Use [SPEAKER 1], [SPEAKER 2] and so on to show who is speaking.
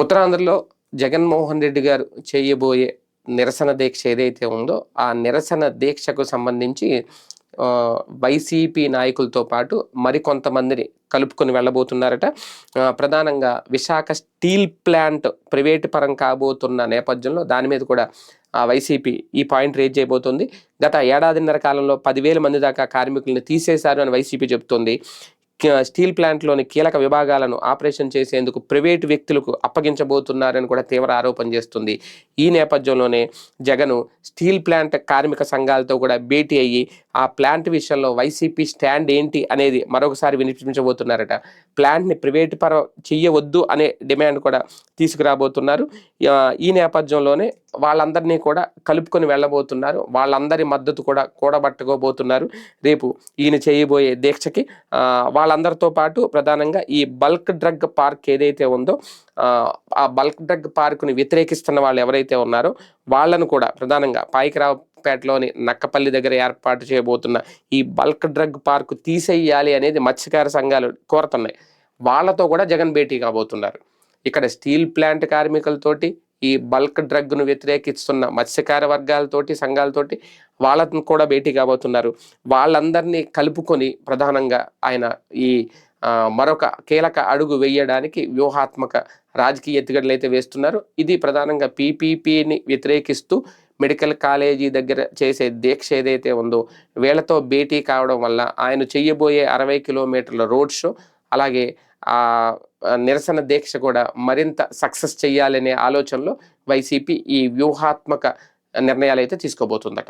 [SPEAKER 1] ఉత్తరాంధ్రలో జగన్మోహన్ రెడ్డి గారు చేయబోయే నిరసన దీక్ష ఏదైతే ఉందో ఆ నిరసన దీక్షకు సంబంధించి వైసీపీ నాయకులతో పాటు మరికొంతమందిని కలుపుకొని వెళ్ళబోతున్నారట. ప్రధానంగా విశాఖ స్టీల్ ప్లాంట్ ప్రైవేట్ పరం కాబోతున్న నేపథ్యంలో దాని మీద కూడా ఆ వైసీపీ ఈ పాయింట్ రేజ్ చేయబోతుంది. గత ఏడాదిన్నర కాలంలో పదివేల మంది దాకా కార్మికులను తీసేశారు అని వైసీపీ చెబుతోంది. స్టీల్ ప్లాంట్లోని కీలక విభాగాలను ఆపరేషన్ చేసేందుకు ప్రైవేటు వ్యక్తులకు అప్పగించబోతున్నారని కూడా తీవ్ర ఆరోపణ చేస్తుంది. ఈ నేపథ్యంలోనే జగను స్టీల్ ప్లాంట్ కార్మిక సంఘాలతో కూడా భేటీ అయ్యి ఆ ప్లాంట్ విషయంలో వైసీపీ స్టాండ్ ఏంటి అనేది మరొకసారి వినిపించబోతున్నారట. ప్లాంట్ని ప్రైవేట్ పరం చెయ్యవద్దు అనే డిమాండ్ కూడా తీసుకురాబోతున్నారు. ఈ నేపథ్యంలోనే వాళ్ళందరినీ కూడా కలుపుకొని వెళ్ళబోతున్నారు. వాళ్ళందరి మద్దతు కూడా కూడబట్టుకోబోతున్నారు. రేపు ఈయన చేయబోయే దీక్షకి వాళ్ళ వాళ్ళందరితో పాటు ప్రధానంగా ఈ బల్క్ డ్రగ్ పార్క్ ఏదైతే ఉందో ఆ, బల్క్ డ్రగ్ పార్కుని వ్యతిరేకిస్తున్న వాళ్ళు ఎవరైతే ఉన్నారో వాళ్ళను కూడా ప్రధానంగా పాయికరావుపేటలోని నక్కపల్లి దగ్గర ఏర్పాటు చేయబోతున్న ఈ బల్క్ డ్రగ్ పార్కు తీసేయాలి అనేది మత్స్యకార సంఘాలు కోరుతున్నాయి. వాళ్ళతో కూడా జగన్ భేటీ కాబోతున్నారు. ఇక్కడ స్టీల్ ప్లాంట్ కార్మికులతోటి ఈ బల్క్ డ్రగ్ను వ్యతిరేకిస్తున్న మత్స్యకార వర్గాలతోటి సంఘాలతోటి వాళ్ళను కూడా భేటీ కాబోతున్నారు. వాళ్ళందరినీ కలుపుకొని ప్రధానంగా ఆయన ఈ మరొక కీలక అడుగు వేయడానికి వ్యూహాత్మక రాజకీయ ఎత్తుగడలు అయితే వేస్తున్నారు. ఇది ప్రధానంగా పీపీపీని వ్యతిరేకిస్తూ మెడికల్ కాలేజీ దగ్గర చేసే దీక్ష ఏదైతే ఉందో వీళ్ళతో భేటీ కావడం వల్ల ఆయన చెయ్యబోయే అరవై కిలోమీటర్ల రోడ్ షో అలాగే నిరసన దీక్ష కూడా మరింత సక్సెస్ చేయాలనే ఆలోచనలో వైసీపీ ఈ వ్యూహాత్మక నిర్ణయాలు అయితే తీసుకోబోతుందట.